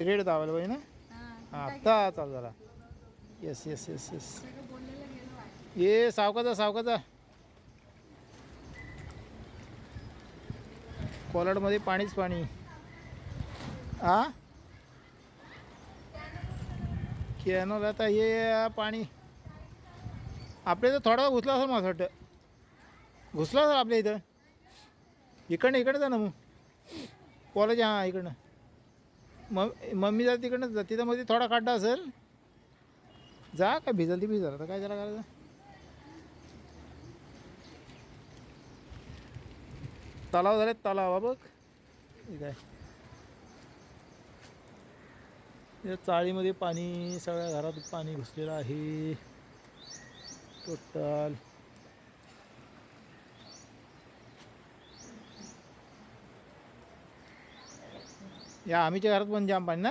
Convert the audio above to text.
Red दाबायला पाहिजे ना? आत्ता चालू झाला येस येस येस येस. ये सावकाचा सावकाचा. कोलाडमध्ये पाणीच पाणी. आ? कॅनोल आता हे पाणी. आपल्या इथं थोडा घुसला असेल मला वाटतं. घुसला असेल आपल्या इथं. इकडनं इकडं जा ना मग. कॉलेज हां इकडनं. मग मम्मी जा तिकडनं जा तिथं मध्ये थोडा खड्डा असेल. जा का भिजल ती भिजल. आता काय त्याला करायचं? तलाव झाले तलाव हा बघ. काय या चाळीमध्ये पाणी सगळ्या घरात पाणी घुसलेलं आहे. टोटल. या आम्हीच्या घरात पण जाम पाणी ना.